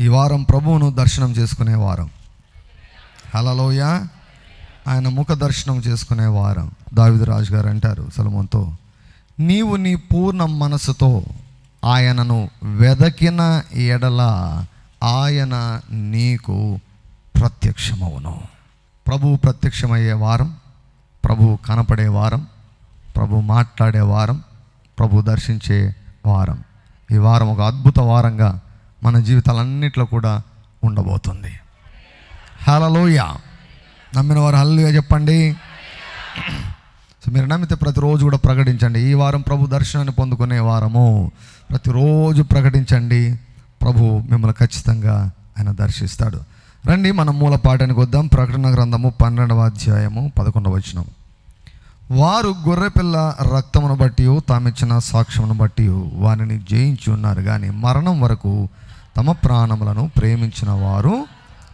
ఈ వారం ప్రభువును దర్శనం చేసుకునే వారం. హలలోయ ఆయన ముఖ దర్శనం చేసుకునే వారం. దావిద రాజు గారు అంటారు సలమంతో నీవు నీ పూర్ణ మనసుతో ఆయనను వెదకిన ఎడల ఆయన నీకు ప్రత్యక్షమవును. ప్రభువు ప్రత్యక్షమయ్యే వారం ప్రభువు కనపడే వారం ప్రభు మాట్లాడే వారం ప్రభు దర్శించే వారం. ఈ వారం ఒక అద్భుత వారంగా మన జీవితాలన్నిట్లో కూడా ఉండబోతుంది. హలలోయ నమ్మిన వారు హల్లుగా చెప్పండి. సో మీరు నమ్మితే ప్రతిరోజు కూడా ప్రకటించండి. ఈ వారం ప్రభు దర్శనాన్ని పొందుకునే వారము. ప్రతిరోజు ప్రకటించండి. ప్రభు మిమ్మల్ని ఖచ్చితంగా ఆయన దర్శిస్తాడు. రండి మనం మూల పాఠానికి వద్దాం. ప్రకటన గ్రంథము పన్నెండవ అధ్యాయము పదకొండవ వచనం. వారు గొర్రెపిల్ల రక్తమును బట్టి తామిచ్చిన సాక్ష్యమును బట్టి వారిని జయించి ఉన్నారు. కానీ మరణం వరకు తమ ప్రాణములను ప్రేమించిన వారు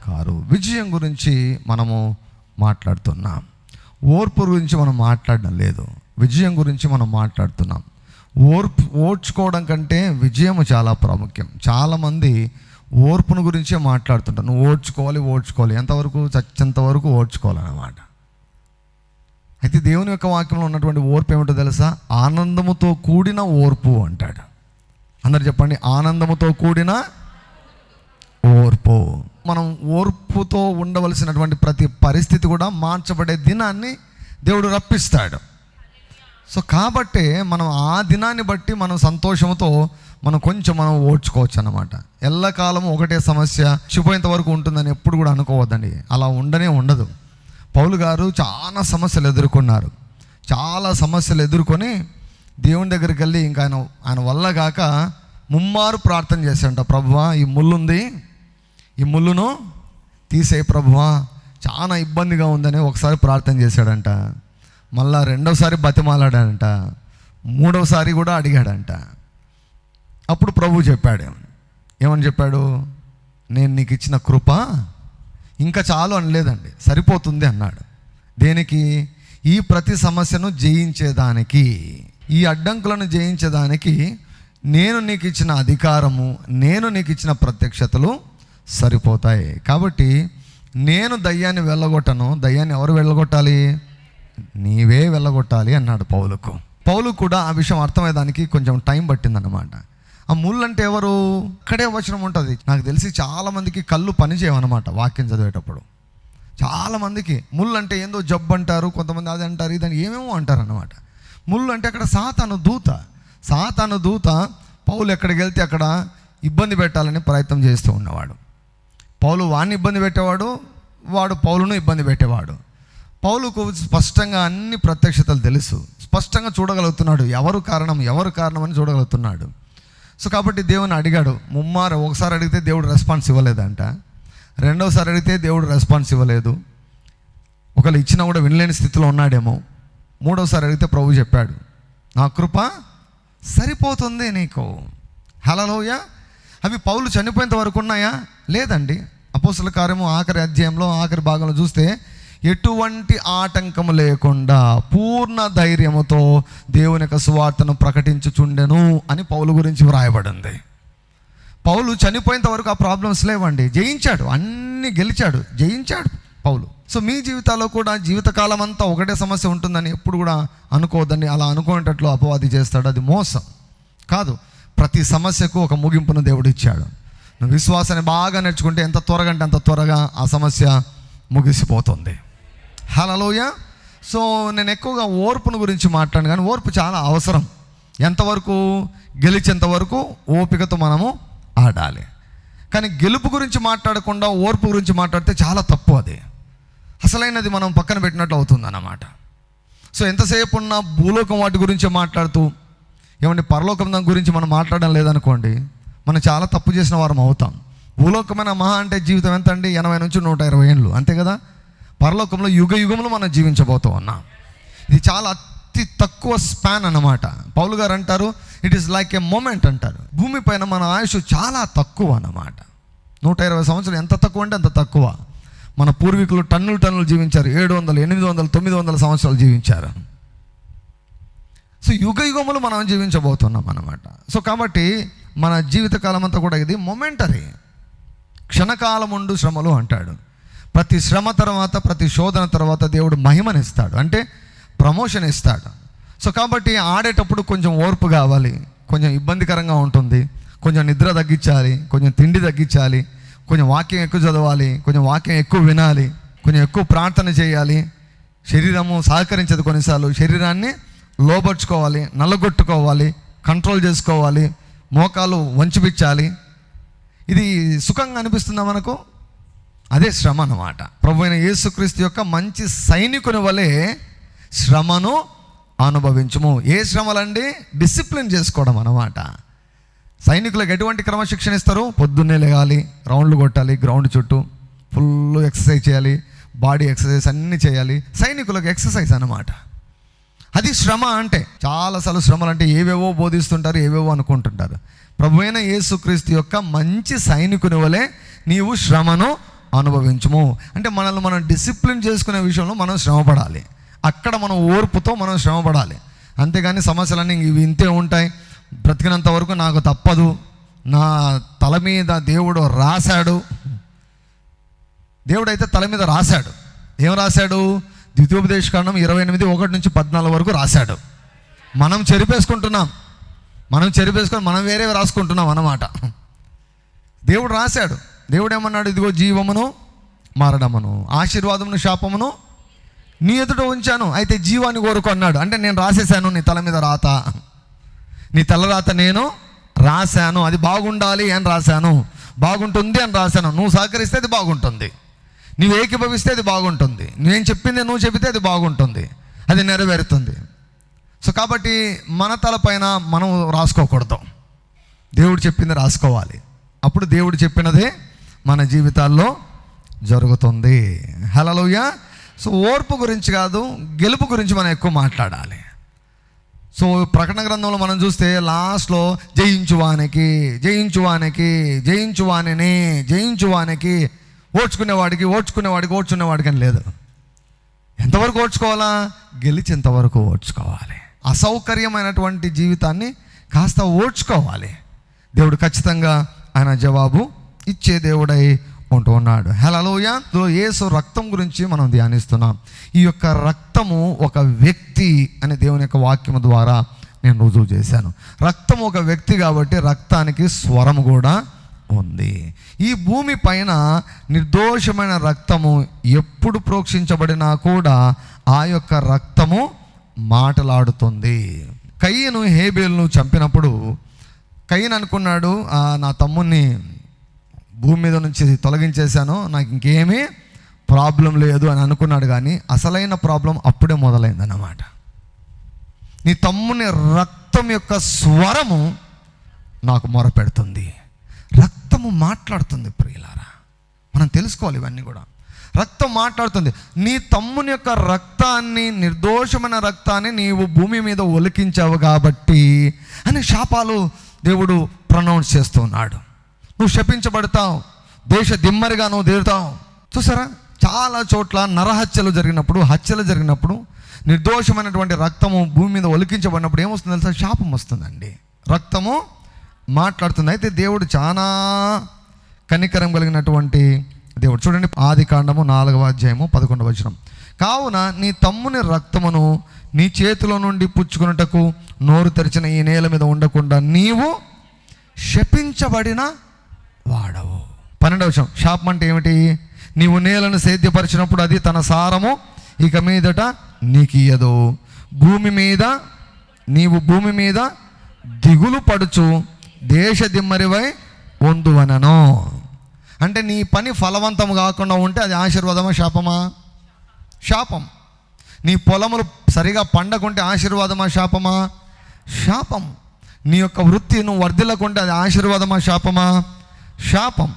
కారు. విజయం గురించి మనము మాట్లాడుతున్నాం. ఓర్పు గురించి మనం మాట్లాడడం లేదు. విజయం గురించి మనం మాట్లాడుతున్నాం. ఓర్పు ఓడ్చుకోవడం కంటే విజయం చాలా ప్రాముఖ్యం. చాలామంది ఓర్పును గురించే మాట్లాడుతుంటారు. నువ్వు ఓడ్చుకోవాలి ఓడ్చుకోవాలి ఎంతవరకు చచ్చేంత వరకు ఓడ్చుకోవాలన్నమాట అయితే దేవుని యొక్క వాక్యంలో ఉన్నటువంటి ఓర్పు ఏమిటో తెలుసా? ఆనందముతో కూడిన ఓర్పు అంటాడు. అందరు చెప్పండి ఆనందముతో కూడిన ఓర్పు. మనం ఓర్పుతో ఉండవలసినటువంటి ప్రతి పరిస్థితి కూడా మార్చబడే దినాన్ని దేవుడు రప్పిస్తాడు. సో కాబట్టి మనం ఆ దినాన్ని బట్టి మనం సంతోషంతో మనం కొంచెం మనం ఓడ్చుకోవచ్చు అనమాట ఎల్లకాలము ఒకటే సమస్య చిపోయేంత వరకు ఉంటుందని ఎప్పుడు కూడా అనుకోవద్దండి. అలా ఉండనే ఉండదు. పౌలు గారు చాలా సమస్యలు ఎదుర్కొన్నారు. చాలా సమస్యలు ఎదుర్కొని దేవుని దగ్గరికి వెళ్ళి ఇంకా ఆయన ఆయన వల్ల కాక ముమ్మారు ప్రార్థన చేశాడంట. ప్రభువా ఈ ముళ్ళుంది. ఈ ముళ్ళును తీసే ప్రభువా. చాలా ఇబ్బందిగా ఉందని ఒకసారి ప్రార్థన చేశాడంట. మళ్ళా రెండవసారి బతిమాలాడంట మూడవసారి కూడా అడిగాడంట. అప్పుడు ప్రభు చెప్పాడు. ఏమని చెప్పాడు? నేను నీకు ఇచ్చిన కృప ఇంకా చాలు అనలేదండి. సరిపోతుంది అన్నాడు. దేనికి? ఈ ప్రతి సమస్యను జయించేదానికి ఈ అడ్డంకులను జయించేదానికి నేను నీకు ఇచ్చిన అధికారము నేను నీకు ఇచ్చిన ప్రత్యక్షతలు సరిపోతాయి. కాబట్టి నేను దయ్యాన్ని వెళ్ళగొట్టను. దయ్యాన్ని ఎవరు వెళ్ళగొట్టాలి? నీవే వెళ్ళగొట్టాలి అన్నాడు పౌలుకు. పౌలు కూడా ఆ విషయం అర్థమయ్యేదానికి కొంచెం టైం పట్టిందన్నమాట. ఆ ముళ్ళంటే ఎవరు? అక్కడే వచనం ఉంటుంది. నాకు తెలిసి చాలామందికి కళ్ళు పనిచేయమన్నమాట వాక్యం చదివేటప్పుడు. చాలామందికి ముళ్ళు అంటే ఏందో జబ్బు అంటారు కొంతమంది అది అంటారు ఇదని ఏమేమో అంటారు అనమాట ముళ్ళు అంటే అక్కడ సాతాను దూత. సాతాను దూత పౌలు ఎక్కడికి వెళ్తే అక్కడ ఇబ్బంది పెట్టాలని ప్రయత్నం చేస్తూ ఉన్నవాడు. పౌలు వాడిని ఇబ్బంది పెట్టేవాడు వాడు పౌలును ఇబ్బంది పెట్టేవాడు. పౌలుకు స్పష్టంగా అన్ని ప్రత్యక్షతలు తెలుసు. స్పష్టంగా చూడగలుగుతున్నాడు. ఎవరు కారణం ఎవరు కారణం అని చూడగలుగుతున్నాడు. సో కాబట్టి దేవుని అడిగాడు ముమ్మార ఒకసారి అడిగితే దేవుడు రెస్పాన్స్ ఇవ్వలేదంట. రెండోసారి అడిగితే దేవుడు రెస్పాన్స్ ఇవ్వలేదు. ఒకవేళ ఇచ్చినా కూడా వినలేని స్థితిలో ఉన్నాడేమో. మూడోసారి అడిగితే ప్రభు చెప్పాడు నా కృప సరిపోతుంది నీకు. హలలోయ అవి పౌలు చనిపోయేంత వరకు ఉన్నాయా? లేదండి. అపోసల కార్యము ఆఖరి అధ్యాయంలో ఆఖరి భాగంలో చూస్తే ఎటువంటి ఆటంకము లేకుండా పూర్ణ ధైర్యముతో దేవుని యొక్క సువార్తను ప్రకటించుచుండెను అని పౌలు గురించి వ్రాయబడింది. పౌలు చనిపోయేంత వరకు ఆ ప్రాబ్లమ్స్ లేవండి. జయించాడు అన్ని గెలిచాడు జయించాడు పౌలు. సో మీ జీవితాల్లో కూడా జీవితకాలం అంతా ఒకటే సమస్య ఉంటుందని ఎప్పుడు కూడా అనుకోవద్దండి అలా అనుకునేటట్లు అపవాది చేస్తాడు అది మోసం. కాదు ప్రతి సమస్యకు ఒక ముగింపును దేవుడు ఇచ్చాడు. నువ్వు విశ్వాసాన్ని బాగా నేర్చుకుంటే ఎంత త్వరగా అంటే అంత త్వరగా ఆ సమస్య ముగిసిపోతుంది. హలోయ సో నేను ఎక్కువగా ఓర్పును గురించి మాట్లాడను కానీ ఓర్పు చాలా అవసరం. ఎంతవరకు గెలిచేంత వరకు ఓపికతో మనము ఆడాలి. కానీ గెలుపు గురించి మాట్లాడకుండా ఓర్పు గురించి మాట్లాడితే చాలా తప్పు అది. అసలైనది మనం పక్కన పెట్టినట్లు అవుతుంది అన్నమాట. సో ఎంతసేపు ఉన్న భూలోకం వాటి గురించి మాట్లాడుతూ ఏమంటే పరలోకం దాని గురించి మనం మాట్లాడడం లేదనుకోండి మనం చాలా తప్పు చేసిన వారం అవుతాం. భూలోకమైన మహా అంటే జీవితం ఎంత అండి ఎనభై నుంచి నూట ఇరవై ఏళ్ళు. అంతే కదా? పరలోకంలో యుగ యుగంలో మనం జీవించబోతూ ఉన్నాం. ఇది చాలా అతి తక్కువ స్పాన్ అన్నమాట. పౌలు గారు అంటారు it is like a moment అంటారు. భూమిపైన మన ఆయుష్ చాలా తక్కువ అన్నమాట. నూట ఇరవై సంవత్సరాలు ఎంత తక్కువ అంటే అంత తక్కువ. మన పూర్వీకులు టన్నులు టన్నులు జీవించారు. ఏడు వందలు ఎనిమిది వందలు తొమ్మిది వందల సంవత్సరాలు జీవించారు. సో యుగ యుగములు మనం జీవించబోతున్నాం అనమాట సో కాబట్టి మన జీవితకాలం అంతా కూడా ఇది మొమెంటరీ క్షణకాలముండు శ్రమలు అంటాడు. ప్రతి శ్రమ తర్వాత ప్రతి శోధన తర్వాత దేవుడు మహిమనిస్తాడు. అంటే ప్రమోషన్ ఇస్తాడు. సో కాబట్టి ఆడేటప్పుడు కొంచెం ఓర్పు కావాలి. కొంచెం ఇబ్బందికరంగా ఉంటుంది. కొంచెం నిద్ర తగ్గించాలి. కొంచెం తిండి తగ్గించాలి. కొంచెం వాక్యం ఎక్కువ చదవాలి. కొంచెం వాక్యం ఎక్కువ వినాలి. కొంచెం ఎక్కువ ప్రార్థన చేయాలి. శరీరము సహకరించదు కొన్నిసార్లు. శరీరాన్ని లోపరుచుకోవాలి నల్లగొట్టుకోవాలి కంట్రోల్ చేసుకోవాలి మోకాలు వంచిపించాలి ఇది సుఖంగా అనిపిస్తుందా మనకు? అదే శ్రమ అన్నమాట. ప్రభు అయిన యేసుక్రీస్తు యొక్క మంచి సైనికుని వలె శ్రమను అనుభవించము. ఏ శ్రమలండి? డిసిప్లిన్ చేసుకోవడం అన్నమాట. సైనికులకు ఎటువంటి క్రమశిక్షణ ఇస్తారు? పొద్దున్నే లేగాలి రౌండ్లు కొట్టాలి గ్రౌండ్ చుట్టూ ఫుల్ ఎక్సర్సైజ్ చేయాలి బాడీ ఎక్సర్సైజ్ అన్నీ చేయాలి. సైనికులకు ఎక్సర్సైజ్ అన్నమాట. అది శ్రమ అంటే. చాలాసార్లు శ్రమలు అంటే ఏవేవో బోధిస్తుంటారు ఏవేవో అనుకుంటుంటారు. ప్రభువైన యేసుక్రీస్తు యొక్క మంచి సైనికుని వలె నీవు శ్రమను అనుభవించము. అంటే మనల్ని మనం డిసిప్లిన్ చేసుకునే విషయంలో మనం శ్రమపడాలి. అక్కడ మనం ఓర్పుతో మనం శ్రమపడాలి. అంతేగాని సమస్యలన్నీ ఇవి ఇంతే ఉంటాయి. బ్రతికినంత వరకు నాకు తప్పదు. నా తల మీద దేవుడు రాశాడు. దేవుడు అయితే తల మీద రాశాడు. ఏం రాశాడు? ద్వితీయోపదేశ కాండం ఇరవై ఎనిమిది ఒకటి నుంచి పద్నాలుగు వరకు రాశాడు. మనం చెరిపేసుకుంటున్నాం. మనం చెరిపేసుకొని మనం వేరే రాసుకుంటున్నాం అన్నమాట. దేవుడు రాశాడు. దేవుడు ఏమన్నాడు? ఇదిగో జీవమును మరణమును ఆశీర్వాదమును శాపమును నీ ఎదుట ఉంచాను. అయితే జీవాన్ని కోరుకు అన్నాడు. అంటే నేను రాసేసాను నీ తల మీద రాత. నీ తల రాత నేను రాశాను. అది బాగుండాలి అని రాశాను. బాగుంటుంది అని రాశాను. నువ్వు సహకరిస్తే అది బాగుంటుంది. నువ్వు ఏకీభవిస్తే అది బాగుంటుంది. నేను చెప్పింది నువ్వు చెబితే అది బాగుంటుంది. అది నెరవేరుతుంది. సో కాబట్టి మన తలపైన మనం రాసుకోకూడదు. దేవుడు చెప్పింది రాసుకోవాలి. అప్పుడు దేవుడు చెప్పినదే మన జీవితాల్లో జరుగుతుంది. హలోయ సో ఓర్పు గురించి కాదు గెలుపు గురించి మనం ఎక్కువ మాట్లాడాలి. సో ప్రకటన గ్రంథంలో మనం చూస్తే లాస్ట్లో జయించువానికి జయించువానికి జయించువానిని జయించువానికి ఓడ్చుకునేవాడికి ఓడ్చుకునేవాడికి ఓడ్చుకునేవాడికి అని లేదు. ఎంతవరకు ఓడ్చుకోవాలా? గెలిచేంతవరకు ఓడ్చుకోవాలి. అసౌకర్యమైనటువంటి జీవితాన్ని కాస్త ఓడ్చుకోవాలి. దేవుడు ఖచ్చితంగా ఆయన జవాబు ఇచ్చే దేవుడై ఉంటూ ఉన్నాడు. హలోయ యేసు రక్తం గురించి మనం ధ్యానిస్తున్నాం. ఈ యొక్క రక్తము ఒక వ్యక్తి అనే దేవుని యొక్క వాక్యము ద్వారా నేను రుజువు చేశాను. రక్తం ఒక వ్యక్తి కాబట్టి రక్తానికి స్వరం కూడా ఉంది. ఈ భూమి పైన నిర్దోషమైన రక్తము ఎప్పుడు ప్రోక్షించబడినా కూడా ఆ యొక్క రక్తము మాటలాడుతుంది. కయ్యను హేబేల్ను చంపినప్పుడు కయ్యను అనుకున్నాడు నా తమ్ముణ్ణి భూమి మీద నుంచి తొలగించేశాను నాకు ఇంకేమీ ప్రాబ్లం లేదు అని అనుకున్నాడు కానీ అసలైన ప్రాబ్లం అప్పుడే మొదలైందన్నమాట. నీ తమ్ముని రక్తం యొక్క స్వరము నాకు మొరపెడుతుంది. రక్తము మాట్లాడుతుంది ప్రియులారా. మనం తెలుసుకోవాలి ఇవన్నీ కూడా. రక్తం మాట్లాడుతుంది. నీ తమ్ముని యొక్క రక్తాన్ని నిర్దోషమైన రక్తాన్ని నీవు భూమి మీద ఒలికించావు కాబట్టి అని శాపాలు దేవుడు ప్రొనౌన్స్ చేస్తున్నాడు. నువ్వు శపించబడతావు. దేశ దిమ్మరిగా నువ్వు తీరుతావు చూసారా? చాలా చోట్ల నరహత్యలు జరిగినప్పుడు హత్యలు జరిగినప్పుడు నిర్దోషమైనటువంటి రక్తము భూమి మీద ఒలికించబడినప్పుడు ఏమొస్తుంది తెలుసా? శాపం వస్తుందండి. రక్తము మాట్లాడుతుంది. అయితే దేవుడు చాలా కనికరం కలిగినటువంటి దేవుడు. చూడండి ఆది కాండము నాలుగవ అధ్యాయము పదకొండవ వచనం. కావున నీ తమ్ముని రక్తమును నీ చేతిలో నుండి పుచ్చుకున్నటకు నోరు తెరిచిన ఈ నేల మీద ఉండకుండా నీవు శపించబడిన వాడవు. పన్నెండవ వచనం. శాపం అంటే ఏమిటి? నీవు నేలను సేద్యపరిచినప్పుడు అది తన సారము ఇక మీదట నీకు భూమి మీద నీవు భూమి మీద దిగులు పడుచు దేశ దిమ్మరివై పొందువనను అంటే నీ పని ఫలవంతం కాకుండా ఉంటే అది ఆశీర్వాదమా శాపమా? శాపం. నీ పొలములు సరిగా పండకుంటే ఆశీర్వాదమా శాపమా? శాపం. నీ యొక్క వృత్తి నువ్వు వర్ధిల్లకుంటే అది ఆశీర్వాదమా శాపమా? శాపం.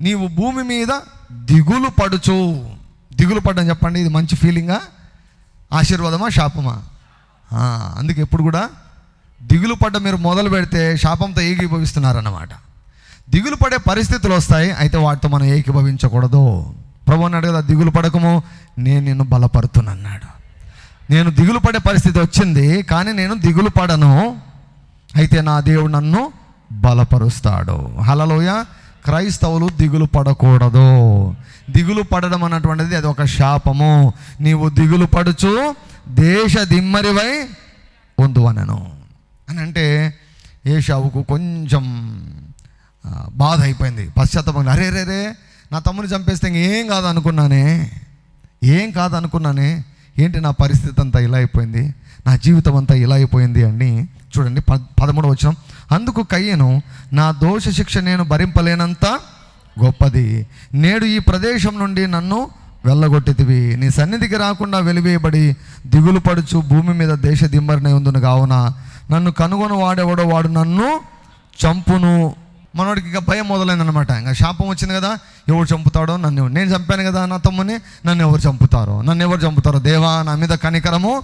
నీవు భూమి మీద దిగులు పడుచు. దిగులు పడ్డని చెప్పండి ఇది మంచి ఫీలింగా ఆశీర్వాదమా శాపమా? అందుకే ఎప్పుడు కూడా దిగులు పడ్డ మీరు మొదలు పెడితే శాపంతో ఏకీభవిస్తున్నారన్నమాట. దిగులు పడే పరిస్థితులు వస్తాయి అయితే వాటితో మనం ఏకీభవించకూడదు. ప్రభు అన్నాడు కదా దిగులు పడకము నేను నిన్ను బలపడుతున్నాడు నేను దిగులు పడే పరిస్థితి వచ్చింది కానీ నేను దిగులు పడను. అయితే నా దేవుడు నన్ను బలపరుస్తాడు. హలలోయ క్రైస్తవులు దిగులు పడకూడదు. దిగులు పడడం అన్నటువంటిది అది ఒక శాపము. నీవు దిగులు పడుచు దేశ దిమ్మరివై ఉందువనను. అని అంటే ఏషావుకు కొంచెం బాధ అయిపోయింది. పశ్చాత్తాపం. అరే రే రే నా తమ్ముని చంపేస్తే ఏం కాదు అనుకున్నానే ఏం కాదు అనుకున్నానే ఏంటి నా పరిస్థితి అంతా ఇలా అయిపోయింది? నా జీవితం అంతా ఇలా అయిపోయింది అని చూడండి ప పదమూడు వచ్చిన అందుకు కయ్యను నా దోష శిక్ష నేను భరింపలేనంత గొప్పది. నేడు ఈ ప్రదేశం నుండి నన్ను వెళ్ళగొట్టితివి. నీ సన్నిధికి రాకుండా వెలివేయబడి దిగులు పడుచు భూమి మీద దేశ దిమ్మరినై ఉందును కావున నన్ను కనుగొని వాడెవడో వాడు నన్ను చంపును. మనోడికి ఇంకా భయం మొదలైందనమాట ఇంకా శాపం వచ్చింది కదా ఎవరు చంపుతాడో నన్ను ఎవరు- నేను చంపాను కదా నా తమ్ముని నన్ను ఎవరు చంపుతారో నన్ను ఎవరు చంపుతారో? దేవా నా మీద కనికరము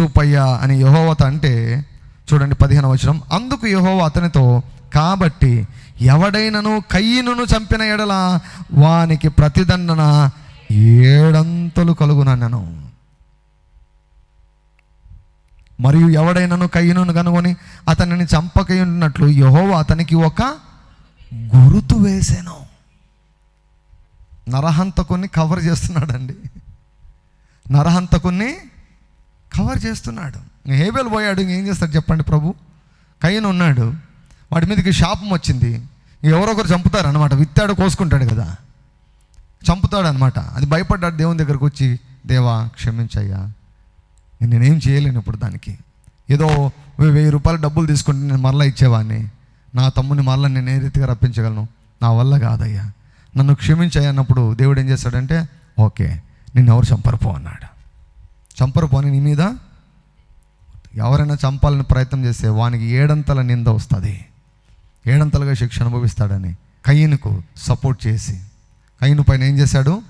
చూపయ్యా అని యహోవత అంటే చూడండి పదిహేను వచనం. అందుకు యహోవ అతనితో కాబట్టి ఎవడైనను కయ్యను చంపిన ఎడల వానికి ప్రతిదండన ఏడంతలు కలుగునన్నను. మరియు ఎవడైనను కయ్యను కనుగొని అతనిని చంపకయున్నట్లు యహో అతనికి ఒక గురుతు వేసాను. నరహంతకుని కవర్ చేస్తున్నాడండి. నరహంతకుని కవర్ చేస్తున్నాడు. హేబెల్ పోయాడు ఇంకేం చేస్తాడు చెప్పండి ప్రభు? కయ్యను ఉన్నాడు. వాడి మీదకి శాపం వచ్చింది. ఎవరొకరు చంపుతారనమాట విత్తాడు కోసుకుంటాడు కదా. చంపుతాడు అనమాట అది భయపడ్డాడు దేవుని దగ్గరకు వచ్చి దేవా క్షమించయ్యా. నేనేం చేయలేను ఇప్పుడు దానికి. ఏదో వెయ్యి రూపాయలు డబ్బులు తీసుకుంటే నేను మరలా ఇచ్చేవాడిని నా తమ్ముని మరలా నేను ఏ రీతిగా రప్పించగలను? నా వల్ల కాదయ్యా. నన్ను క్షమించాయన్నప్పుడు దేవుడు ఏం చేస్తాడంటే ఓకే నిన్ను ఎవరు చంపరపో అన్నాడు. చంపరపో అని నీ మీద? ఎవరైనా చంపాలని ప్రయత్నం చేస్తే వానికి ఏడంతల నింద వస్తుంది. ఏడంతలుగా శిక్ష అనుభవిస్తాడని కయ్యనుకు సపోర్ట్ చేసి కయ్యను పైన ఏం చేశాడు?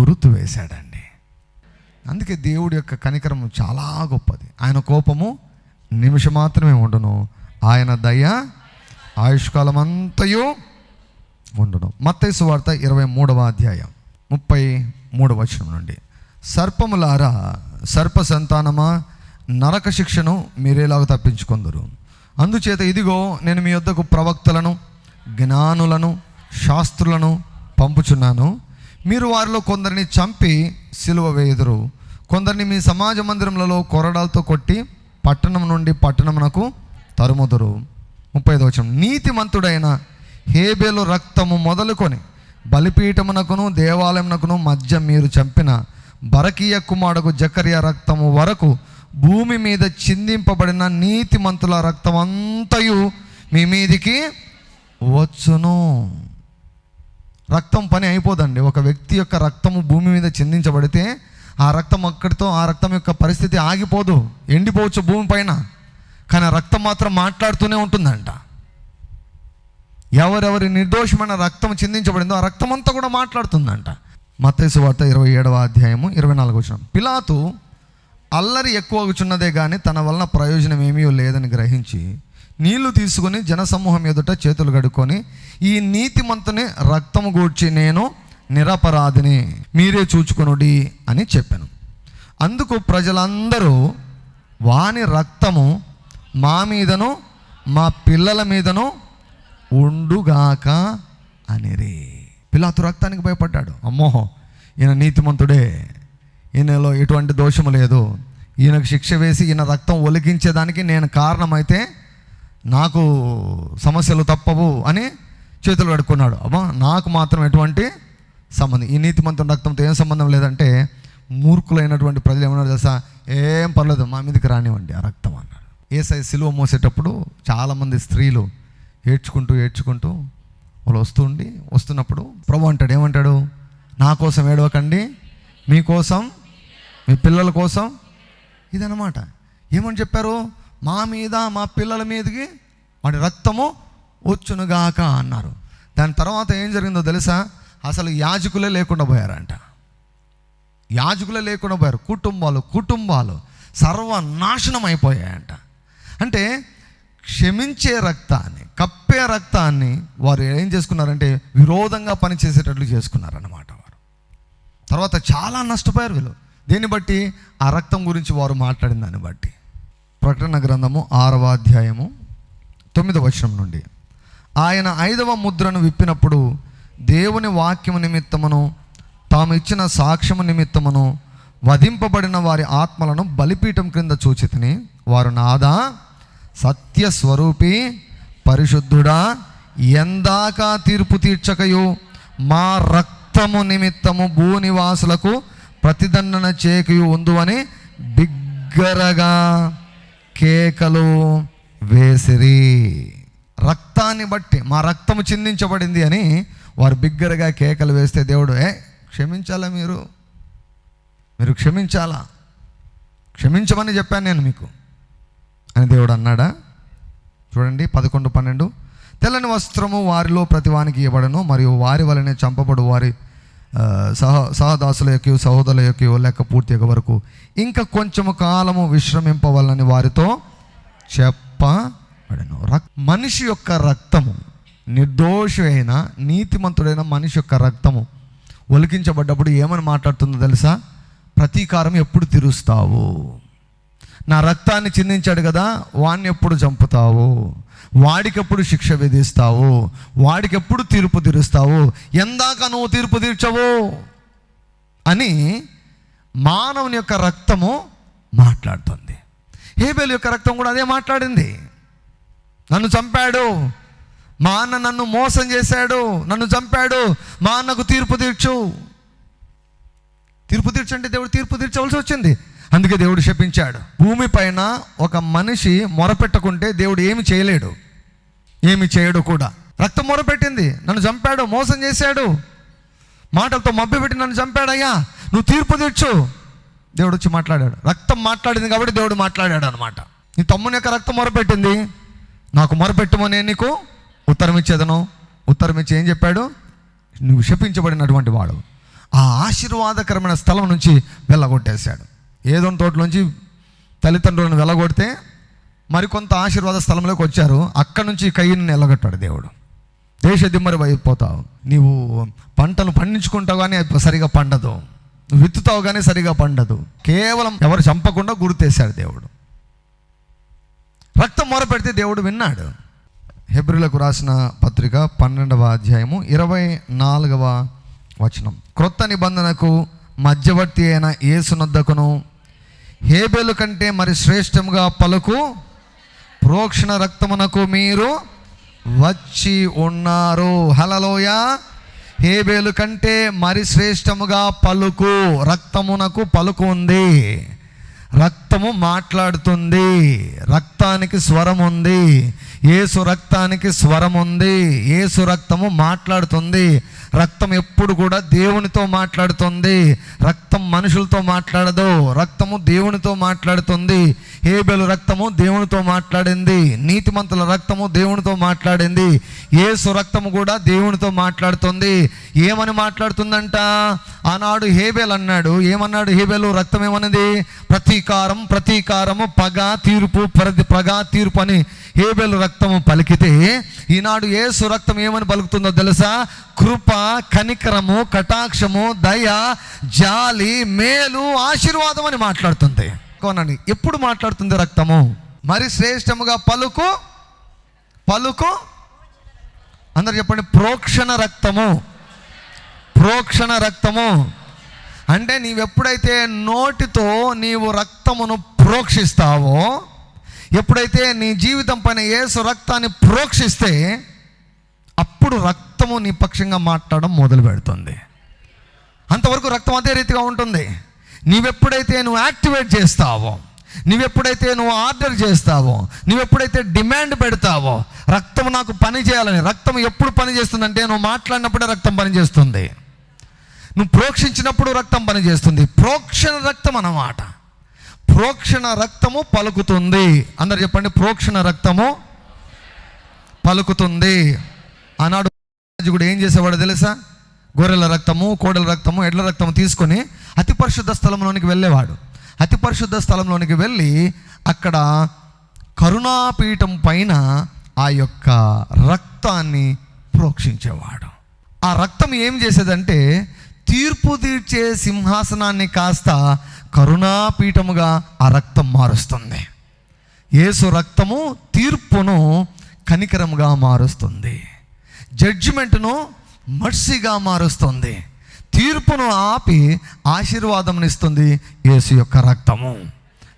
గురుతు వేశాడని. అందుకే దేవుడి యొక్క కనికరం చాలా గొప్పది. ఆయన కోపము నిమిషం మాత్రమే ఉండను. ఆయన దయ ఆయుష్కాలం అంతయు ఉండును. మత్తైసు వార్త ఇరవై మూడవ అధ్యాయం ముప్పై మూడవ వచనం నుండి. సర్పములారా సర్ప సంతానమా నరక శిక్షను మీరేలాగ తప్పించుకుందరు. అందుచేత ఇదిగో నేను మీ యొద్దకు ప్రవక్తలను జ్ఞానులను శాస్త్రులను పంపుచున్నాను. మీరు వారిలో కొందరిని చంపి సిలువ వేయుదురు. కొందరిని మీ సమాజ మందిరములలో కొరడాలతో కొట్టి పట్టణం నుండి పట్టణమునకు తరుముదురు. ముప్పై వచనం. నీతిమంతుడైన హేబేలు రక్తము మొదలుకొని బలిపీఠమునకును దేవాలయమునకును మధ్య మీరు చంపిన బరకీయ కుమారుడు జకర్య రక్తము వరకు భూమి మీద చిందింపబడిన నీతిమంతుల రక్తం అంతయు మీ మీదికి వచ్చును. రక్తం పని అయిపోదండి. ఒక వ్యక్తి యొక్క రక్తము భూమి మీద చిందించబడితే ఆ రక్తం అక్కడితో ఆ రక్తం యొక్క పరిస్థితి ఆగిపోదు ఎండిపోవచ్చు భూమి పైన. కానీ ఆ రక్తం మాత్రం మాట్లాడుతూనే ఉంటుందంట. ఎవరెవరి నిర్దోషమైన రక్తం చిందించబడిందో ఆ రక్తం అంతా కూడా మాట్లాడుతుందంట. మత్తేసు వార్త ఇరవై ఏడవ అధ్యాయము ఇరవై నాలుగు వచ్చిన పిలాతు అల్లరి ఎక్కువగుచున్నదే కానీ తన వలన ప్రయోజనం ఏమీ లేదని గ్రహించి నీళ్ళు తీసుకుని జనసమూహం ఎదుట చేతులు కడుక్కొని ఈ నీతిమంతుని రక్తము గూడ్చి నేను నిరపరాధిని మీరే చూచుకొనుడి అని చెప్పాను. అందుకు ప్రజలందరూ వాని రక్తము మా మీదను మా పిల్లల మీదను ఉండుగాక అనిరి. పిలాతు రక్తానికి భయపడ్డాడు. అమ్మో ఈయన నీతిమంతుడే. ఈయనలో ఎటువంటి దోషము లేదు. ఈయనకు శిక్ష వేసి ఈయన రక్తం ఒలికించేదానికి నేను కారణమైతే నాకు సమస్యలు తప్పవు అని చేతులు కడుక్కున్నాడు. అమ్మా నాకు మాత్రం ఎటువంటి సంబంధం. ఈ నీతిమంతుని రక్తంతో ఏం సంబంధం లేదంటే మూర్ఖులైనటువంటి ప్రజలు ఏమన్నారు తెలుసా? ఏం పర్లేదు మా మీదకి రానివ్వండి ఆ రక్తం అన్నాడు. ఏసై సిలువ మోసేటప్పుడు చాలామంది స్త్రీలు ఏడ్చుకుంటూ ఏడ్చుకుంటూ వాళ్ళు వస్తుండి వస్తున్నప్పుడు ప్రభు అంటాడు ఏమంటాడు? నా కోసం ఏడవకండి మీకోసం మీ పిల్లల కోసం. ఇదన్నమాట. ఏమని చెప్పారు? మా మీద మా పిల్లల మీదకి వాడి రక్తము వచ్చునుగాక అన్నారు. దాని తర్వాత ఏం జరిగిందో తెలుసా? అసలు యాజకులే లేకుండా పోయారంట. యాజకులే లేకుండా పోయారు. కుటుంబాలు కుటుంబాలు సర్వనాశనం అయిపోయాయంట. అంటే క్షమించే రక్తాన్ని కప్పే రక్తాన్ని వారు ఏం చేసుకున్నారంటే విరోధంగా పనిచేసేటట్లు చేసుకున్నారన్నమాట వారు. తర్వాత చాలా నష్టపోయారు వీళ్ళు. దీన్ని బట్టి ఆ రక్తం గురించి వారు మాట్లాడిన దాన్ని బట్టి. ప్రకటన గ్రంథము ఆరవ అధ్యాయము తొమ్మిదవ వచనం నుండి. ఆయన ఐదవ ముద్రను విప్పినప్పుడు దేవుని వాక్యము నిమిత్తమును తాము ఇచ్చిన సాక్ష్యము నిమిత్తమును వధింపబడిన వారి ఆత్మలను బలిపీఠం క్రింద చూచితిని. వారు నాదా సత్య స్వరూపి పరిశుద్ధుడా ఎందాక తీర్పు తీర్చకయు మా రక్తము నిమిత్తము భూనివాసులకు ప్రతిదండన చేకయు ఉందని బిగ్గరగా కేకలు వేసిరి. రక్తాన్ని బట్టి మా రక్తము చిందించబడింది అని వారు బిగ్గరగా కేకలు వేస్తే దేవుడు ఏ క్షమించాలా మీరు? మీరు క్షమించాలా? క్షమించమని చెప్పాను నేను మీకు. అని దేవుడు అన్నాడా? చూడండి పదకొండు పన్నెండు. తెల్లని వస్త్రము వారిలో ప్రతివానికి ఇవ్వబడను మరియు వారి వలనే చంపబడు వారి సహ సహదాసుల యొక్క సహోదరుల యొక్క లెక్క పూర్తి వరకు. ఇంకా కొంచెము కాలము విశ్రమింపవలని వారితో చెప్పబడను. రక్ మనిషి యొక్క రక్తము నిర్దోషమైన నీతిమంతుడైన మనిషి యొక్క రక్తము ఒలికించబడ్డప్పుడు ఏమని మాట్లాడుతుందో తెలుసా? ప్రతీకారం ఎప్పుడు తీరుస్తావు? నా రక్తాన్ని చిందించాడు కదా వాడిని ఎప్పుడు చంపుతావు? వాడికెప్పుడు శిక్ష విధిస్తావు? వాడికెప్పుడు తీర్పు తీరుస్తావు? ఎందాక నువ్వు తీర్పు తీర్చవు? అని మానవుని యొక్క రక్తము మాట్లాడుతుంది. హేబేల్ యొక్క రక్తం కూడా అదే మాట్లాడింది. నన్ను చంపాడు. మా అన్న నన్ను మోసం చేశాడు నన్ను చంపాడు మా అన్నకు తీర్పు తీర్చు. తీర్పు తీర్చంటే దేవుడు తీర్పు తీర్చవలసి వచ్చింది. అందుకే దేవుడు శపించాడు. భూమి పైన ఒక మనిషి మొరపెట్టకుంటే దేవుడు ఏమి చేయలేడు. ఏమి చేయడు కూడా. రక్తం మొరపెట్టింది నన్ను చంపాడు మోసం చేశాడు. మాటలతో మభ్యపెట్టి నన్ను చంపాడయ్యా నువ్వు తీర్పు తీర్చు. దేవుడు వచ్చి మాట్లాడాడు. రక్తం మాట్లాడింది కాబట్టి దేవుడు మాట్లాడాడు అనమాట నీ తమ్ముని యొక్క రక్తం మొరపెట్టింది. నాకు మొరపెట్టమనే నీకు ఉత్తరం ఇచ్చేదను ఉత్తరం ఇచ్చి ఏం చెప్పాడు? నువ్వు శపించబడినటువంటి వాడు. ఆ ఆశీర్వాదకరమైన స్థలం నుంచి వెళ్ళగొట్టేశాడు. ఏదో తోటలోంచి తల్లిదండ్రులను వెళ్ళగొడితే మరికొంత ఆశీర్వాద స్థలంలోకి వచ్చారు. అక్కడి నుంచి కయ్యని వెళ్ళగొట్టాడు దేవుడు. దేశ దిమ్మరి అయిపోతావు నీవు పంటలు పండించుకుంటావు కానీ అది సరిగా పండదు. విత్తుతావు కానీ సరిగా పండదు. కేవలం ఎవరు చంపకుండా గుర్తేశాడు దేవుడు. రక్తం మొరపెడితే దేవుడు విన్నాడు. హెబ్రిలకు రాసిన పత్రిక పన్నెండవ అధ్యాయము ఇరవై నాలుగవ వచనం. క్రొత్త నిబంధనకు మధ్యవర్తి అయిన యేసునద్దకును హేబెలు కంటే మరి శ్రేష్టముగా పలుకు ప్రోక్షణ రక్తమునకు మీరు వచ్చి ఉన్నారు. హలలోయ హేబేలు కంటే మరి శ్రేష్టముగా పలుకు రక్తమునకు పలుకు ఉంది. రక్తము మాట్లాడుతుంది. రక్తానికి స్వరం ఉంది. ఏసు రక్తానికి స్వరం ఉంది. ఏసు రక్తము మాట్లాడుతుంది. రక్తం ఎప్పుడు కూడా దేవునితో మాట్లాడుతుంది. రక్తం మనుషులతో మాట్లాడదు. రక్తము దేవునితో మాట్లాడుతుంది. హేబెలు రక్తము దేవునితో మాట్లాడింది. నీతిమంతుల రక్తము దేవునితో మాట్లాడింది. ఏసు రక్తము కూడా దేవునితో మాట్లాడుతుంది. ఏమని మాట్లాడుతుందంట? ఆనాడు హేబెల్ అన్నాడు. ఏమన్నాడు హేబెలు? రక్తం ఏమన్నది? ప్రతీకారం ప్రతీకారము పగ తీర్పు ప్రతి పగ తీర్పు అని హేబెల్ రక్తము పలికితే ఈనాడు ఏ రక్తం ఏమని పలుకుతుందో తెలుసా? కృప కనికరము కటాక్షము దయ జాలి మేలు ఆశీర్వాదం అని మాట్లాడుతుంది కోనండి ఎప్పుడు మాట్లాడుతుంది రక్తము? మరి శ్రేష్టముగా పలుకు పలుకు? అందరు చెప్పండి ప్రోక్షణ రక్తము. ప్రోక్షణ రక్తము. అంటే నీవెప్పుడైతే నోటితో నీవు రక్తమును ప్రోక్షిస్తావో ఎప్పుడైతే నీ జీవితం పైన ఏసు రక్తాన్ని ప్రోక్షిస్తే అప్పుడు రక్తము నీ పక్షంగా మాట్లాడడం మొదలు పెడుతుంది. అంతవరకు రక్తం అదే రీతిగా ఉంటుంది. నీవెప్పుడైతే నువ్వు యాక్టివేట్ చేస్తావో నీవెప్పుడైతే నువ్వు ఆర్డర్ చేస్తావో నువ్వెప్పుడైతే డిమాండ్ పెడతావో రక్తం నాకు పని చేయాలని రక్తం ఎప్పుడు పని చేస్తుందంటే నువ్వు మాట్లాడినప్పుడే రక్తం పని చేస్తుంది నువ్వు ప్రోక్షించినప్పుడు రక్తం పనిచేస్తుంది ప్రోక్షణ రక్తం అన్నమాట. ప్రోక్షణ రక్తము పలుకుతుంది. అందరు చెప్పండి ప్రోక్షణ రక్తము పలుకుతుంది. ఆనాడు కూడా ఏం చేసేవాడు తెలుసా? గొర్రెల రక్తము కోడల రక్తము ఎడ్ల రక్తము తీసుకొని అతి పరిశుద్ధ స్థలంలోనికి వెళ్ళేవాడు. అతి పరిశుద్ధ స్థలంలోనికి వెళ్ళి అక్కడ కరుణాపీఠం పైన ఆ యొక్క రక్తాన్ని ప్రోక్షించేవాడు. ఆ రక్తం ఏం చేసేదంటే తీర్పు తీర్చే సింహాసనాన్ని కాస్త కరుణాపీఠముగా ఆ రక్తం మారుస్తుంది. యేసు రక్తము తీర్పును కనికరముగా మారుస్తుంది. జడ్జిమెంట్ను మర్సిగా మారుస్తుంది. తీర్పును ఆపి ఆశీర్వాదం ఇస్తుంది యేసు యొక్క రక్తము.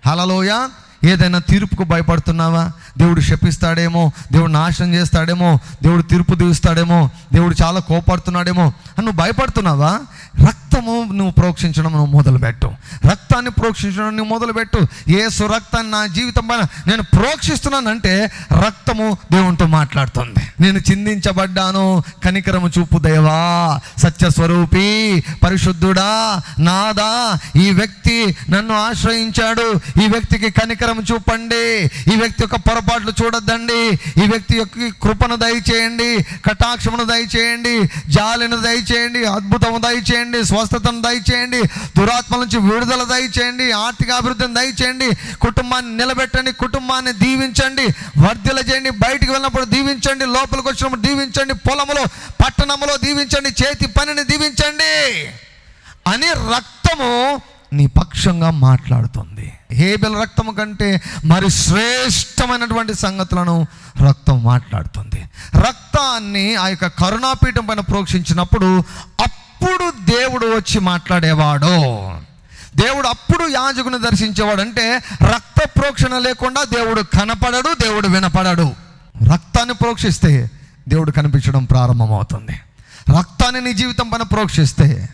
హలలోయ ఏదైనా తీర్పుకు భయపడుతున్నావా? దేవుడు శపిస్తాడేమో దేవుడు నాశనం చేస్తాడేమో దేవుడు తీర్పు తీస్తాడేమో దేవుడు చాలా కోపడుతున్నాడేమో. అని నువ్వు భయపడుతున్నావా? రక్తము నువ్వు ప్రోక్షించడం నువ్వు మొదలుపెట్టు. రక్తాన్ని ప్రోక్షించడం నువ్వు మొదలుపెట్టు. ఏసు రక్తాన్ని నా జీవితం పైన నేను ప్రోక్షిస్తున్నానంటే రక్తము దేవునితో మాట్లాడుతుంది. నేను చిందించబడ్డాను. కనికరము చూపు దేవా. సత్యస్వరూపి పరిశుద్ధుడా. నాదా. ఈ వ్యక్తి నన్ను ఆశ్రయించాడు. ఈ వ్యక్తికి కనికర చూపండి. ఈ వ్యక్తి యొక్క పొరపాట్లు చూడొద్దండి. ఈ వ్యక్తి యొక్క కృపను దయచేయండి. కటాక్షమును దయచేయండి. జాలిను దయచేయండి. అద్భుతము దయచేయండి. స్వస్థతను దయచేయండి. దురాత్మ నుంచి విడుదల దయచేయండి. ఆర్థిక అభివృద్ధిని దయచేయండి. కుటుంబాన్ని నిలబెట్టండి. కుటుంబాన్ని దీవించండి. వర్ధిల చేయండి. బయటికి వెళ్ళినప్పుడు దీవించండి. లోపలికి వచ్చినప్పుడు దీవించండి. పొలములో పట్టణములో దీవించండి. చేతి పనిని దీవించండి. అని రక్తము నీ పక్షంగా మాట్లాడుతుంది. హేబెల్ రక్తము కంటే మరి శ్రేష్టమైనటువంటి సంగతులను రక్తం మాట్లాడుతుంది. రక్తాన్ని ఆ యొక్క కరుణాపీఠం పైన ప్రోక్షించినప్పుడు అప్పుడు దేవుడు వచ్చి మాట్లాడేవాడు. దేవుడు అప్పుడు యాజకుని దర్శించేవాడు అంటే రక్త ప్రోక్షణ లేకుండా దేవుడు కనపడడు దేవుడు వినపడడు. రక్తాన్ని ప్రోక్షిస్తే దేవుడు కనిపించడం ప్రారంభమవుతుంది. రక్తాన్ని నీ జీవితం పైన ప్రోక్షిస్తే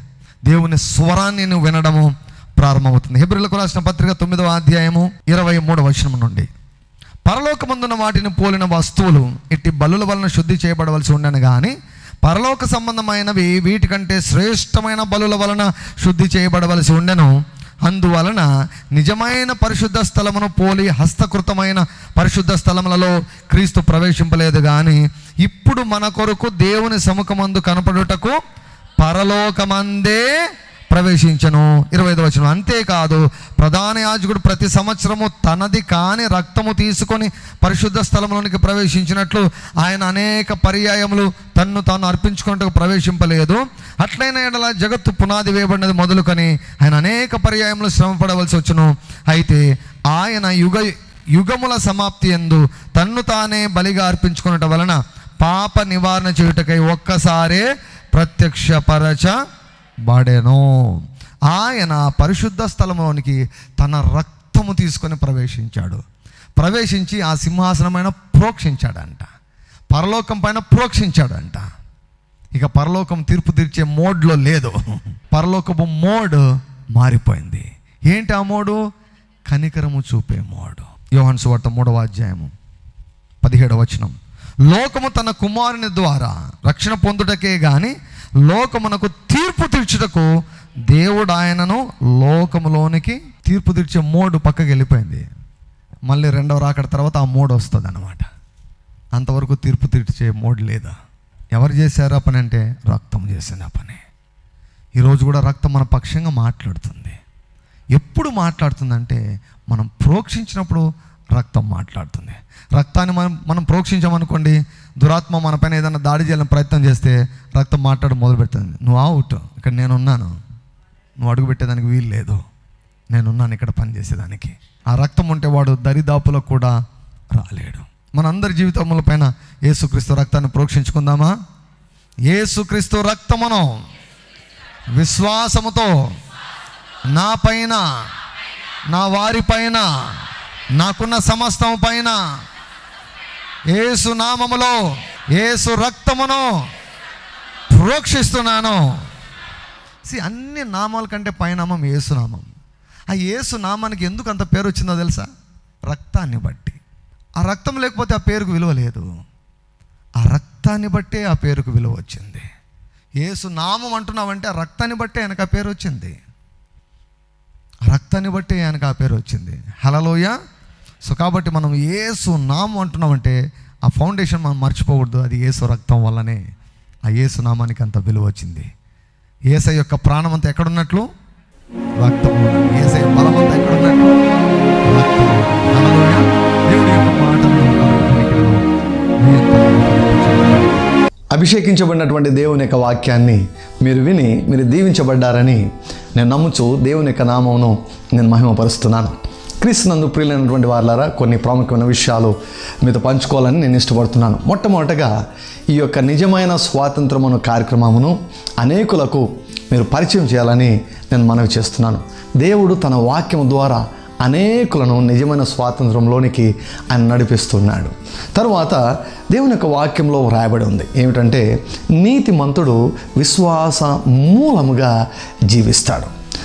దేవుని స్వరాన్ని నువ్వు వినడము ప్రారంభమవుతుంది. హెబ్రిలకు రాసిన పత్రిక తొమ్మిదవ అధ్యాయము ఇరవై మూడవ వచనం నుండి. పరలోకమందున వాటిని పోలిన వస్తువులు ఇట్టి బలుల వలన శుద్ధి చేయబడవలసి ఉండను కానీ పరలోక సంబంధమైనవి వీటికంటే శ్రేష్టమైన బలుల వలన శుద్ధి చేయబడవలసి ఉండెను. అందువలన నిజమైన పరిశుద్ధ స్థలమును పోలి హస్తకృతమైన పరిశుద్ధ స్థలములలో క్రీస్తు ప్రవేశింపలేదు కానీ ఇప్పుడు మన కొరకు దేవుని సముఖమందు కనపడుటకు పరలోకమందే ప్రవేశించను. ఇరవై ఐదు వచనం. అంతేకాదు ప్రధాన యాజకుడు ప్రతి సంవత్సరము తనది కాని రక్తము తీసుకొని పరిశుద్ధ స్థలంలోనికి ప్రవేశించినట్లు ఆయన అనేక పర్యాయములు తన్ను తాను అర్పించుకున్నట్టు ప్రవేశింపలేదు. అట్లైన ఎడల జగత్తు పునాది వేయబడినది మొదలుకొని ఆయన అనేక పర్యాయములు శ్రమపడవలసి వచ్చును. అయితే ఆయన యుగ యుగముల సమాప్తి ఎందు తన్ను తానే బలిగా అర్పించుకున్నట వలన పాప నివారణ చేయుటకై ఒక్కసారే ప్రత్యక్షపరచబడెను ఆయన పరిశుద్ధ స్థలంలోనికి తన రక్తము తీసుకొని ప్రవేశించాడు. ప్రవేశించి ఆ సింహాసనమైన ప్రోక్షించాడంట. పరలోకం పైన ప్రోక్షించాడంట. ఇక పరలోకం తీర్పు తీర్చే మోడ్లో లేదు. పరలోకపు మోడ్ మారిపోయింది. ఏంటి ఆ మోడు? కనికరము చూపే మోడు. యోహన్ సువార్త మూడవ అధ్యాయము పదిహేడవ వచనం. లోకము తన కుమారుని ద్వారా రక్షణ పొందుటకే కానీ లోకమునకు తీర్పు తీర్చుటకు దేవుడు ఆయనను లోకములోనికి తీర్పు తీర్చే మోడు పక్కకి వెళ్ళిపోయింది. మళ్ళీ రెండవ రాకడ తర్వాత ఆ మోడ్ వస్తుంది అనమాట అంతవరకు తీర్పు తీర్చే మోడ్ లేదా? ఎవరు చేశారు ఆ పని అంటే రక్తం చేసిన పని. ఈరోజు కూడా రక్తం మన పక్షంగా మాట్లాడుతుంది. ఎప్పుడు మాట్లాడుతుందంటే మనం ప్రోక్షించినప్పుడు రక్తం మాట్లాడుతుంది. రక్తాన్ని మనం మనం ప్రోక్షించామనుకోండి దురాత్మ మన పైన ఏదైనా దాడి చేయాలని ప్రయత్నం చేస్తే రక్తం మాట్లాడడం మొదలు పెడుతుంది. నువ్వు అవుట్ ఇక్కడ నేనున్నాను. నువ్వు అడుగు పెట్టేదానికి వీలు లేదు. నేనున్నాను ఇక్కడ పని చేసేదానికి. ఆ రక్తం ఉంటే వాడు దరిదాపులో కూడా రాలేడు. మనందరి జీవితముల పైన ఏసుక్రీస్తు రక్తాన్ని ప్రోక్షించుకుందామా? ఏసుక్రీస్తు రక్తమును విశ్వాసముతో నా పైన నా వారి పైన నాకున్న సమస్తం పైన ఏసు నామములో ఏసు రక్తమును ప్రోక్షిస్తున్నాను. సి అన్ని నామాల కంటే పైనామం ఏసునామం ఆ ఏసు నామానికి ఎందుకు అంత పేరు వచ్చిందో తెలుసా? రక్తాన్ని బట్టి. ఆ రక్తం లేకపోతే ఆ పేరుకు విలువ లేదు. ఆ రక్తాన్ని బట్టే ఆ పేరుకు విలువ వచ్చింది. ఏసు నామం అంటున్నావంటే ఆ రక్తాన్ని బట్టే ఆయనకు ఆ పేరు వచ్చింది. రక్తాన్ని బట్టే ఆయనకు ఆ పేరు వచ్చింది. హలలోయ సో కాబట్టి మనం ఏసు నామం అంటున్నామంటే ఆ ఫౌండేషన్ మనం మర్చిపోకూడదు. అది ఏసు రక్తం వల్లనే. ఆ ఏసు నామానికి అంత విలువ వచ్చింది. ఏసై యొక్క ప్రాణం అంతా ఎక్కడున్నట్లు? రక్తం ఏసై బలం అంతా ఎక్కడున్నట్లు? రక్తం దేవుడి యొక్క అభిషేకించబడినటువంటి దేవుని యొక్క వాక్యాన్ని మీరు విని మీరు దీవించబడ్డారని నేను నమ్ముచు దేవుని యొక్క నామమును నేను మహిమపరుస్తున్నాను. క్రీస్తునందు ప్రియులైనటువంటి వారులారా కొన్ని ప్రాముఖ్యమైన విషయాలు మీతో పంచుకోవాలని నేను ఇష్టపడుతున్నాను. మొట్టమొదటగా ఈ యొక్క నిజమైన స్వాతంత్రమును కార్యక్రమమును అనేకులకు మీరు పరిచయం చేయాలని నేను మనవి చేస్తున్నాను. దేవుడు తన వాక్యం ద్వారా అనేకులను నిజమైన స్వాతంత్రంలోనికి ఆయన నడిపిస్తున్నాడు. తర్వాత దేవుని యొక్క వాక్యంలో వ్రాయబడి ఉంది. ఏమిటంటే నీతిమంతుడు విశ్వాస మూలముగా జీవిస్తాడు.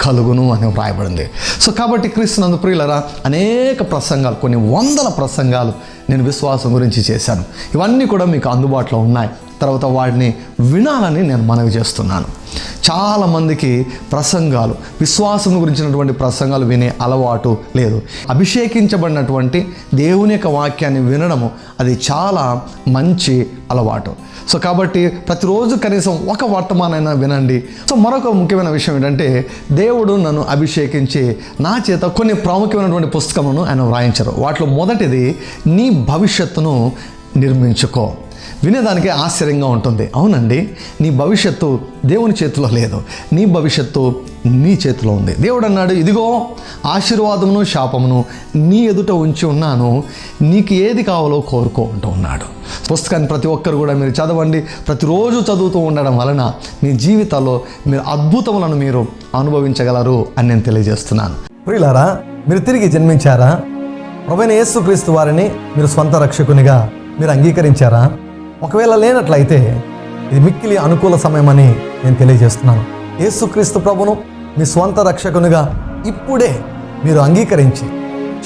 కలుగును అని వ్రాయబడింది. సో కాబట్టి క్రీస్తునందు ప్రియులరా అనేక ప్రసంగాలు కొన్ని వందల ప్రసంగాలు నేను విశ్వాసం గురించి చేశాను. ఇవన్నీ కూడా మీకు అందుబాటులో ఉన్నాయి. తర్వాత వాటిని వినాలని నేను మనవి చేస్తున్నాను. చాలామందికి ప్రసంగాలు విశ్వాసం గురించినటువంటి ప్రసంగాలు వినే అలవాటు లేదు. అభిషేకించబడినటువంటి దేవుని యొక్క వాక్యాన్ని వినడము అది చాలా మంచి అలవాటు. సో కాబట్టి ప్రతిరోజు కనీసం ఒక వర్తమానైనా వినండి. సో మరొక ముఖ్యమైన విషయం ఏంటంటే దేవుడు నన్ను అభిషేకించి నా చేత కొన్ని ప్రాముఖ్యమైనటువంటి పుస్తకములను ఆయన వ్రాయించారు. వాటిలో మొదటిది నీ భవిష్యత్తును నిర్మించుకో. వినేదానికి ఆశ్చర్యంగా ఉంటుంది. అవునండి నీ భవిష్యత్తు దేవుని చేతిలో లేదు. నీ భవిష్యత్తు నీ చేతిలో ఉంది. దేవుడు అన్నాడు ఇదిగో ఆశీర్వాదమును శాపమును నీ ఎదుట ఉంచి ఉన్నాను. నీకు ఏది కావాలో కోరుకో అంటూ ఉన్నాడు. పుస్తకాన్ని ప్రతి ఒక్కరు కూడా మీరు చదవండి. ప్రతిరోజు చదువుతూ ఉండడం వలన మీ జీవితాల్లో మీరు అద్భుతములను మీరు అనుభవించగలరు అని నేను తెలియజేస్తున్నాను. ప్రియులారా మీరు తిరిగి జన్మించారా? ప్రభువైన యేసుక్రీస్తు వారిని మీరు స్వంత రక్షకునిగా మీరు అంగీకరించారా? ఒకవేళ లేనట్లయితే ఇది మిక్కిలి అనుకూల సమయమని నేను తెలియజేస్తున్నాను. యేసుక్రీస్తు ప్రభును మీ స్వంత రక్షకునిగా ఇప్పుడే మీరు అంగీకరించి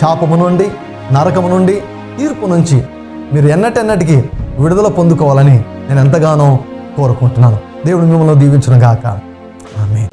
శాపము నుండి నరకము నుండి తీర్పు నుంచి మీరు ఎన్నటెన్నటికి విడుదల పొందుకోవాలని నేను ఎంతగానో కోరుకుంటున్నాను. దేవుడు మిమ్మల్ని దీవించును గాక